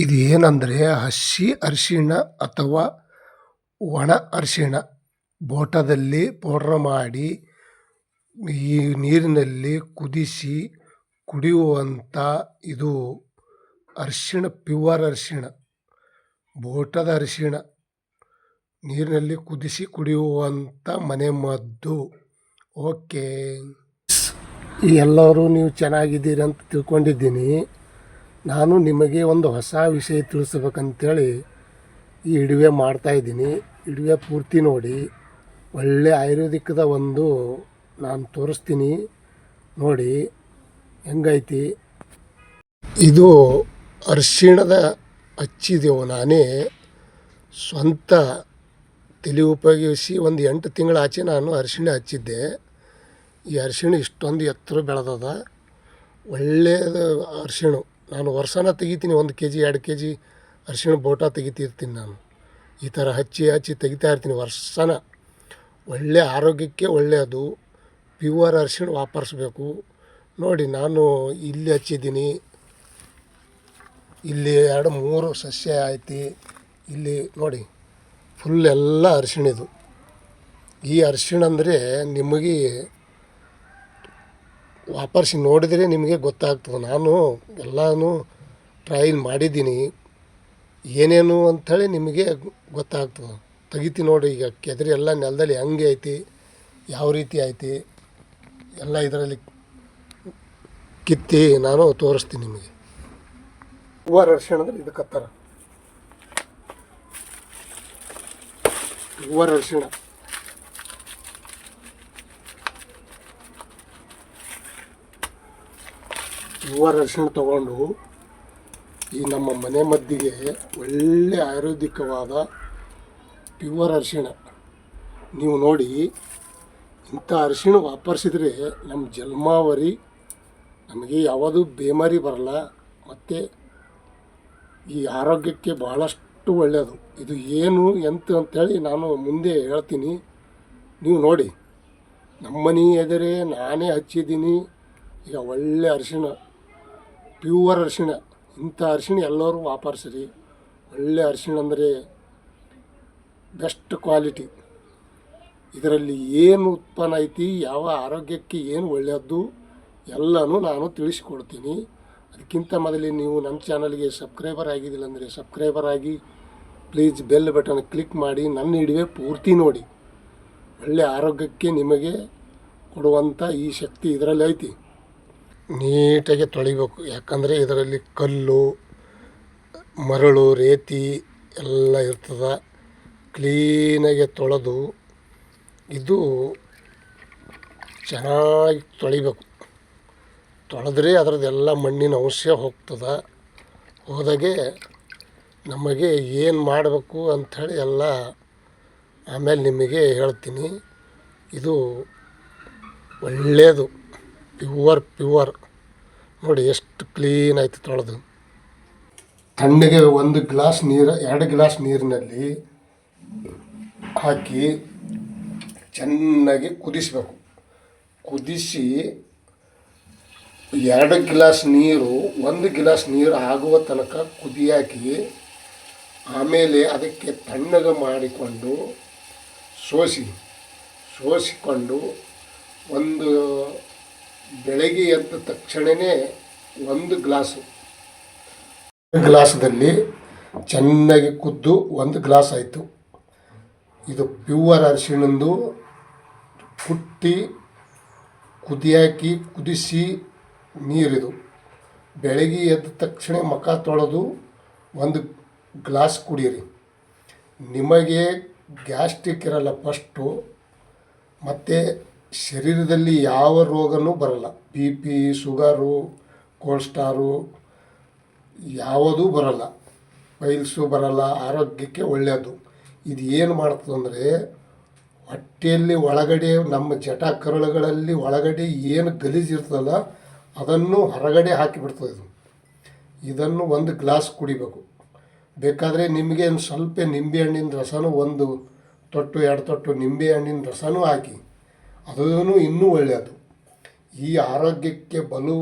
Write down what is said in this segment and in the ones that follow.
ಇದು ಏನಂದರೆ ಹಸಿ ಅರಿಶಿಣ ಅಥವಾ ಒಣ ಅರಿಶಿಣ ಬೋಟದಲ್ಲಿ ಪೌಡ್ರ್ ಮಾಡಿ ಈ ನೀರಿನಲ್ಲಿ ಕುದಿಸಿ ಕುಡಿಯುವಂಥ ಇದು ಅರಿಶಿಣ ಪ್ಯೂವರ್ ಅರಿಶಿಣ, ಬೋಟದ ಅರಿಶಿಣ, ನೀರಿನಲ್ಲಿ ಕುದಿಸಿ ಕುಡಿಯುವಂಥ ಮನೆಮದ್ದು ಓಕೆ. ಎಲ್ಲರೂ ನೀವು ಚೆನ್ನಾಗಿದ್ದೀರಿ ಅಂತ ತಿಳ್ಕೊಂಡಿದ್ದೀನಿ. ನಾನು ನಿಮಗೆ ಒಂದು ಹೊಸ ವಿಷಯ ತಿಳಿಸ್ಬೇಕಂತೇಳಿ ಈ ಇಡುವೆ ಮಾಡ್ತಾಯಿದ್ದೀನಿ ಇಡುವೆ ಪೂರ್ತಿ ನೋಡಿ, ಒಳ್ಳೆ ಆಯುರ್ವೇದಿಕ್ದ ಒಂದು ನಾನು ತೋರಿಸ್ತೀನಿ. ನೋಡಿ, ಹೆಂಗೈತಿ? ಇದು ಅರ್ಶಿಣದ ಹಚ್ಚಿದೆವು ನಾನೇ, ಸ್ವಂತ ತಲೆ ಉಪಯೋಗಿಸಿ ಒಂದು ಎಂಟು ತಿಂಗಳ ಆಚೆ ನಾನು ಅರಿಶಿಣ ಹಚ್ಚಿದ್ದೆ. ಈ ಅರಿಶಿಣ ಇಷ್ಟೊಂದು ಎತ್ತರ ಬೆಳೆದದ. ಒಳ್ಳೆಯದು ಅರಿಶಿಣ. ನಾನು ವರ್ಷನ ತೆಗಿತೀನಿ, ಒಂದು ಕೆ ಜಿ ಎರಡು ಕೆ ಜಿ ಅರಿಶಿಣ ಬೋಟ ತೆಗಿತಿರ್ತೀನಿ ನಾನು. ಈ ಥರ ಹಚ್ಚಿ ಹಚ್ಚಿ ತೆಗಿತಾ ಇರ್ತೀನಿ ವರ್ಷನ. ಒಳ್ಳೆಯ ಆರೋಗ್ಯಕ್ಕೆ ಒಳ್ಳೆಯದು. ಪ್ಯೂವರ್ ಅರಿಶಿಣ ವಾಪರಿಸ್ಬೇಕು. ನೋಡಿ, ನಾನು ಇಲ್ಲಿ ಹಚ್ಚಿದ್ದೀನಿ. ಇಲ್ಲಿ ಎರಡು, ಮೂರು ಸಸ್ಯ ಐತಿ. ಇಲ್ಲಿ ನೋಡಿ ಫುಲ್ ಎಲ್ಲ ಅರಿಶಿಣ ಇದು. ಈ ಅರಿಶಿಣ ಅಂದರೆ ನಿಮಗೆ ವಾಪರಿಸಿ ನೋಡಿದರೆ ನಿಮಗೆ ಗೊತ್ತಾಗ್ತದೆ. ನಾನು ಎಲ್ಲನೂ ಟ್ರಯಲ್ ಮಾಡಿದ್ದೀನಿ. ಏನೇನು ಅಂಥೇಳಿ ನಿಮಗೆ ಗೊತ್ತಾಗ್ತದೆ. ತೆಗಿತೀನಿ ನೋಡಿ ಈಗ ಕೆದರಿ ಎಲ್ಲ ನೆಲದಲ್ಲಿ ಹೆಂಗೆ ಐತಿ, ಯಾವ ರೀತಿ ಐತಿ, ಎಲ್ಲ ಇದರಲ್ಲಿ ಕಿತ್ತಿ ನಾನು ತೋರಿಸ್ತೀನಿ ನಿಮಗೆ. ಹೂವಾರ ಅರಿಶಿಣ ಅಂದ್ರೆ ಇದು ಹೂವಾರ ಅರಿಶಿಣ. ಹೂವಾರ ಅರಿಶಿಣ ತಗೊಂಡು ಈ ನಮ್ಮ ಮನೆ ಮದ್ದಿಗೆ ಒಳ್ಳೆ ಆಯುರ್ವೇದಿಕವಾದ ಪ್ಯೂವರ್ ಅರಿಶಿಣ. ನೀವು ನೋಡಿ, ಇಂಥ ಅರಿಶಿಣ ವಾಪರಿಸಿದರೆ ನಮ್ಮ ಜನ್ಮಾವರಿ ನಮಗೆ ಯಾವುದು ಬೇಮಾರಿ ಬರಲ್ಲ, ಮತ್ತು ಈ ಆರೋಗ್ಯಕ್ಕೆ ಭಾಳಷ್ಟು ಒಳ್ಳೆಯದು. ಇದು ಏನು, ಎಂತ ಅಂತೇಳಿ ನಾನು ಮುಂದೆ ಹೇಳ್ತೀನಿ. ನೀವು ನೋಡಿ ನಮ್ಮನೆ ಎದುರೇ ನಾನೇ ಹಚ್ಚಿದ್ದೀನಿ, ಈಗ ಒಳ್ಳೆ ಅರಿಶಿಣ. ಪ್ಯೂವರ್ ಅರಿಶಿಣ. ಇಂಥ ಅರಿಶಿಣ ಎಲ್ಲರೂ ವ್ಯಾಪಾರಿಸ್ರಿ ಒಳ್ಳೆ ಅರಿಶಿಣ ಅಂದರೆ ಬೆಸ್ಟ್ ಕ್ವಾಲಿಟಿ. ಇದರಲ್ಲಿ ಏನು ಉತ್ಪನ್ನ ಐತಿ, ಯಾವ ಆರೋಗ್ಯಕ್ಕೆ ಏನು ಒಳ್ಳೆಯದು ಎಲ್ಲನೂ ನಾನು ತಿಳಿಸಿಕೊಡ್ತೀನಿ. ಅದಕ್ಕಿಂತ ಮೊದಲೇ ನೀವು ನಮ್ಮ ಚಾನಲ್ಗೆ ಸಬ್ಸ್ಕ್ರೈಬರ್ ಆಗಿದ್ದಿಲ್ಲ ಅಂದರೆ ಸಬ್ಸ್ಕ್ರೈಬರ್ ಆಗಿ ಪ್ಲೀಸ್ ಬೆಲ್ ಬಟನ್ ಕ್ಲಿಕ್ ಮಾಡಿ, ನನ್ನ ಹಿಡಿವೆ ಪೂರ್ತಿ ನೋಡಿ. ಒಳ್ಳೆ ಆರೋಗ್ಯಕ್ಕೆ ನಿಮಗೆ ಕೊಡುವಂಥ ಈ ಶಕ್ತಿ ಇದರಲ್ಲಿ ಐತಿ. ನೀಟಾಗಿ ತೊಳಿಬೇಕು. ಯಾಕಂದರೆ ಇದರಲ್ಲಿ ಕಲ್ಲು, ಮರಳು, ರೇತಿ ಎಲ್ಲ ಇರ್ತದೆ. ಕ್ಲೀನಾಗಿ ತೊಳೆದು ಇದು ಚೆನ್ನಾಗಿ ತೊಳಿಬೇಕು. ತೊಳೆದ್ರೆ ಅದರದ್ದೆಲ್ಲ ಮಣ್ಣಿನ ಅಂಶ ಹೋಗ್ತದೆ. ಹೋದಾಗೆ ನಮಗೆ ಏನು ಮಾಡಬೇಕು ಅಂಥೇಳಿ ಎಲ್ಲ ಆಮೇಲೆ ನಿಮಗೆ ಹೇಳ್ತೀನಿ. ಇದು ಒಳ್ಳೆಯದು ಪ್ಯೂವರ್ ಪ್ಯೂವರ್. ನೋಡಿ ಎಷ್ಟು ಕ್ಲೀನ್ ಆಯ್ತು ತೊಳೆದು. ತಣ್ಣಗೆ ಒಂದು ಗ್ಲಾಸ್ ನೀರು, ಎರಡು ಗ್ಲಾಸ್ ನೀರಿನಲ್ಲಿ ಹಾಕಿ ಚೆನ್ನಾಗಿ ಕುದಿಸಬೇಕು. ಕುದಿಸಿ ಎರಡು ಗ್ಲಾಸ್ ನೀರು, ಒಂದು ಗ್ಲಾಸ್ ನೀರು ಆಗುವ ತನಕ ಕುದಿಯಾಕಿ ಆಮೇಲೆ ಅದಕ್ಕೆ ತಣ್ಣಗೆ ಮಾಡಿಕೊಂಡು ಸೋಸಿ, ಸೋಸಿಕೊಂಡು ಒಂದು ಬೆಳಗ್ಗೆ ಎದ್ದ ತಕ್ಷಣವೇ ಒಂದು ಗ್ಲಾಸು. ಗ್ಲಾಸದಲ್ಲಿ ಚೆನ್ನಾಗಿ ಕುದ್ದು ಒಂದು ಗ್ಲಾಸ್ ಆಯಿತು. ಇದು ಪ್ಯೂವರ್ ಅರಿಶಿಣಂದು ಕುಟ್ಟಿ, ಕುದಿಯಾಕಿ, ಕುದಿಸಿ ನೀರಿದು. ಬೆಳಗ್ಗೆ ಎದ್ದ ತಕ್ಷಣ ಮುಖ ತೊಳೆದು ಒಂದು ಗ್ಲಾಸ್ ಕುಡೀರಿ. ನಿಮಗೆ ಗ್ಯಾಸ್ಟ್ರಿಕ್ ಇರಲ್ಲ ಫಸ್ಟು, ಮತ್ತು ಶರೀರದಲ್ಲಿ ಯಾವ ರೋಗನೂ ಬರಲ್ಲ. ಬಿ ಪಿ, ಶುಗರು ಕೋಲ್ಸ್ಟಾರು ಯಾವುದೂ ಬರಲ್ಲ. ಪೈಲ್ಸು ಬರಲ್ಲ. ಆರೋಗ್ಯಕ್ಕೆ ಒಳ್ಳೆಯದು. ಇದು ಏನು ಮಾಡ್ತದಂದರೆ ಹೊಟ್ಟೆಯಲ್ಲಿ ಒಳಗಡೆ, ನಮ್ಮ ಜಟ ಕರುಳುಗಳಲ್ಲಿ ಒಳಗಡೆ ಏನು ಗಲೀಜಿರ್ತದಲ್ಲ ಅದನ್ನು ಹೊರಗಡೆ ಹಾಕಿಬಿಡ್ತದೆ ಇದು. ಇದನ್ನು ಒಂದು ಗ್ಲಾಸ್ ಕುಡಿಬೇಕು. ಬೇಕಾದರೆ ನಿಮಗೆ ಒಂದು ಸ್ವಲ್ಪ ನಿಂಬೆ ಹಣ್ಣಿನ ರಸನೂ ಒಂದು ತೊಟ್ಟು, ಎರಡು ತೊಟ್ಟು ನಿಂಬೆ ಹಣ್ಣಿನ ರಸನೂ ಹಾಕಿ. ಅದೂ ಇನ್ನೂ ಒಳ್ಳೆಯದು. ಈ ಆರೋಗ್ಯಕ್ಕೆ ಬಲು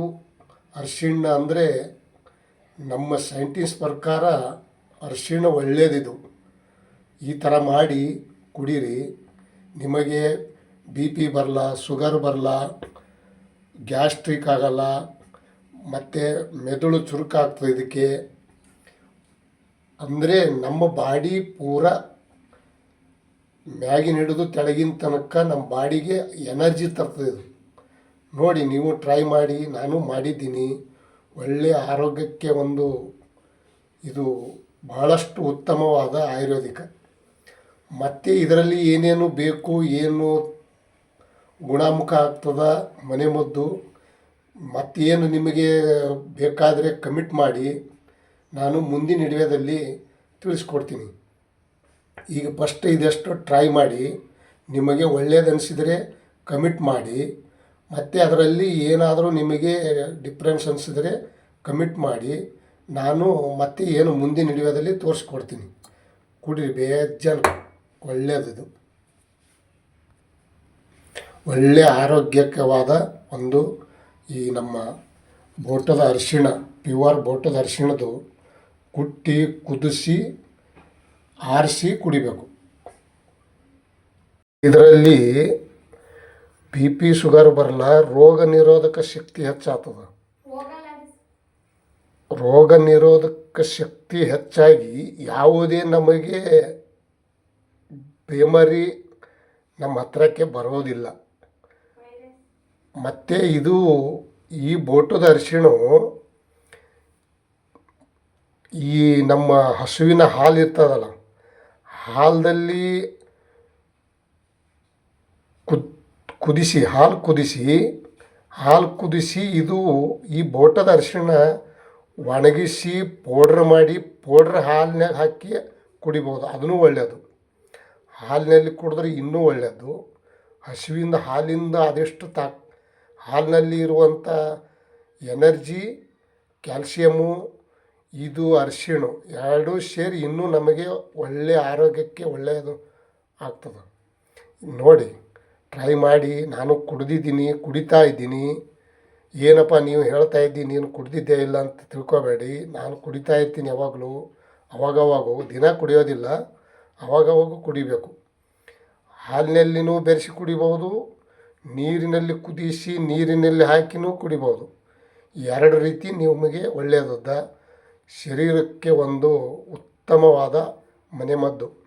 ಅರಿಶಿಣ ಅಂದರೆ ನಮ್ಮ ಸೈಂಟಿಸ್ಟ್ ಪ್ರಕಾರ ಅರಿಶಿಣ ಒಳ್ಳೆಯದಿದು ಈ ಥರ ಮಾಡಿ ಕುಡೀರಿ. ನಿಮಗೆ ಬಿ ಪಿ ಬರಲ್ಲ ಶುಗರ್ ಬರಲ್ಲ ಗ್ಯಾಸ್ಟ್ರಿಕ್ ಆಗಲ್ಲ, ಮತ್ತು ಮೆದುಳು ಚುರುಕಾಗ್ತದೆ ಇದಕ್ಕೆ. ಅಂದರೆ ನಮ್ಮ ಬಾಡಿ ಪೂರ ಮ್ಯಾಗಿನ ಹಿಡಿದು ತೆಳಗಿನ ತನಕ ನಮ್ಮ ಬಾಡಿಗೆ ಎನರ್ಜಿ ತರ್ತದೆ ಇದು. ನೋಡಿ, ನೀವು ಟ್ರೈ ಮಾಡಿ, ನಾನು ಮಾಡಿದ್ದೀನಿ. ಒಳ್ಳೆಯ ಆರೋಗ್ಯಕ್ಕೆ ಒಂದು ಇದು ಬಹಳಷ್ಟು ಉತ್ತಮವಾದ ಆಯುರ್ವೇದಿಕ. ಮತ್ತು ಇದರಲ್ಲಿ ಏನೇನು ಬೇಕು, ಏನು ಗುಣಮುಖ ಆಗ್ತದ ಮನೆಮದ್ದು ಮತ್ತೇನು ನಿಮಗೆ ಬೇಕಾದರೆ ಕಮಿಟ್ ಮಾಡಿ, ನಾನು ಮುಂದಿನ ಹಿಡಿಯೋದಲ್ಲಿ ತಿಳಿಸ್ಕೊಡ್ತೀನಿ. ಈಗ ಫಸ್ಟ್ ಇದೆಷ್ಟು ಟ್ರೈ ಮಾಡಿ, ನಿಮಗೆ ಒಳ್ಳೆಯದನಿಸಿದರೆ ಕಮಿಟ್ ಮಾಡಿ, ಮತ್ತು ಅದರಲ್ಲಿ ಏನಾದರೂ ನಿಮಗೆ ಡಿಫ್ರೆನ್ಸ್ ಅನಿಸಿದರೆ ಕಮಿಟ್ ಮಾಡಿ, ನಾನು ಮತ್ತೆ ಏನು ಮುಂದಿನ ವಿಡಿಯೋದಲ್ಲಿ ತೋರಿಸ್ಕೊಡ್ತೀನಿ. ಕುಡಿರಿ ಬೇಜಾನ್ ಒಳ್ಳೆಯದಿದು ಒಳ್ಳೆಯ ಆರೋಗ್ಯಕವಾದ ಒಂದು ಈ ನಮ್ಮ ಬೋಟದ ಅರಿಶಿಣ ಪ್ಯೂರ್ ಬೋಟದ ಅರಿಶಿಣದು ಕುಟ್ಟಿ, ಕುದಿಸಿ ಆರಿಸಿ ಕುಡಿಬೇಕು. ಇದರಲ್ಲಿ ಬಿ ಪಿ ಶುಗರ್ ಬರಲ್ಲ, ರೋಗ ನಿರೋಧಕ ಶಕ್ತಿ ಹೆಚ್ಚಾಗ್ತದ. ರೋಗ ನಿರೋಧಕ ಶಕ್ತಿ ಹೆಚ್ಚಾಗಿ ಯಾವುದೇ ನಮಗೆ ಬೇಮರಿ ನಮ್ಮ ಹತ್ರಕ್ಕೆ ಬರೋದಿಲ್ಲ. ಮತ್ತು ಇದು ಈ ಬೋಟದ ಅರಿಶಿಣ ಈ ನಮ್ಮ ಹಸುವಿನ ಹಾಲು ಇರ್ತದಲ್ಲ ಹಾಲದಲ್ಲಿ ಕುದ್, ಕುದಿಸಿ, ಹಾಲು ಕುದಿಸಿ ಹಾಲು ಕುದಿಸಿ ಇದು ಈ ಬೋಟದ ಅರಿಶಿಣ ಒಣಗಿಸಿ ಪೌಡ್ರ್ ಮಾಡಿ, ಪೌಡ್ರ್ ಹಾಲಿನಾಗ ಹಾಕಿ ಕುಡಿಬೋದು. ಅದೂ ಒಳ್ಳೆಯದು ಹಾಲಿನಲ್ಲಿ ಕುಡಿದ್ರೆ ಇನ್ನೂ ಒಳ್ಳೆಯದು ಹಸುವಿಂದ, ಹಾಲಿಂದ ಅದೆಷ್ಟು ತಾ ಹಾಲಿನಲ್ಲಿ ಇರುವಂಥ ಎನರ್ಜಿ, ಕ್ಯಾಲ್ಸಿಯಮ್ಮು ಇದು ಅರಿಶಿಣ. ಎರಡೂ ಸೇರಿ ಇನ್ನೂ ನಮಗೆ ಒಳ್ಳೆಯ ಆರೋಗ್ಯಕ್ಕೆ ಒಳ್ಳೆಯದು ಆಗ್ತದೆ. ನೋಡಿ ಟ್ರೈ ಮಾಡಿ, ನಾನು ಕುಡಿದಿದ್ದೀನಿ, ಕುಡಿತಾ ಇದ್ದೀನಿ. ಏನಪ್ಪ ನೀವು ಹೇಳ್ತಾ ಇದ್ದೀನಿ ನೀನು ಕುಡ್ದಿದ್ದೇ ಇಲ್ಲ ಅಂತ ತಿಳ್ಕೊಬೇಡಿ. ನಾನು ಕುಡಿತಾ ಇರ್ತೀನಿ ಯಾವಾಗಲೂ. ಅವಾಗವಾಗೂ ದಿನ ಕುಡಿಯೋದಿಲ್ಲ, ಅವಾಗವಾಗ ಕುಡಿಬೇಕು. ಹಾಲಿನಲ್ಲಿನೂ ಬೆರೆಸಿ ಕುಡಿಬಹುದು, ನೀರಿನಲ್ಲಿ ಕುದಿಸಿ ನೀರಿನಲ್ಲಿ ಹಾಕಿನೂ ಕುಡಿಬೋದು ಎರಡು ರೀತಿ ನಿಮಗೆ ಒಳ್ಳೆಯದದ ಶರೀರಕ್ಕೆ ಒಂದು ಉತ್ತಮವಾದ ಮನೆಮದ್ದು.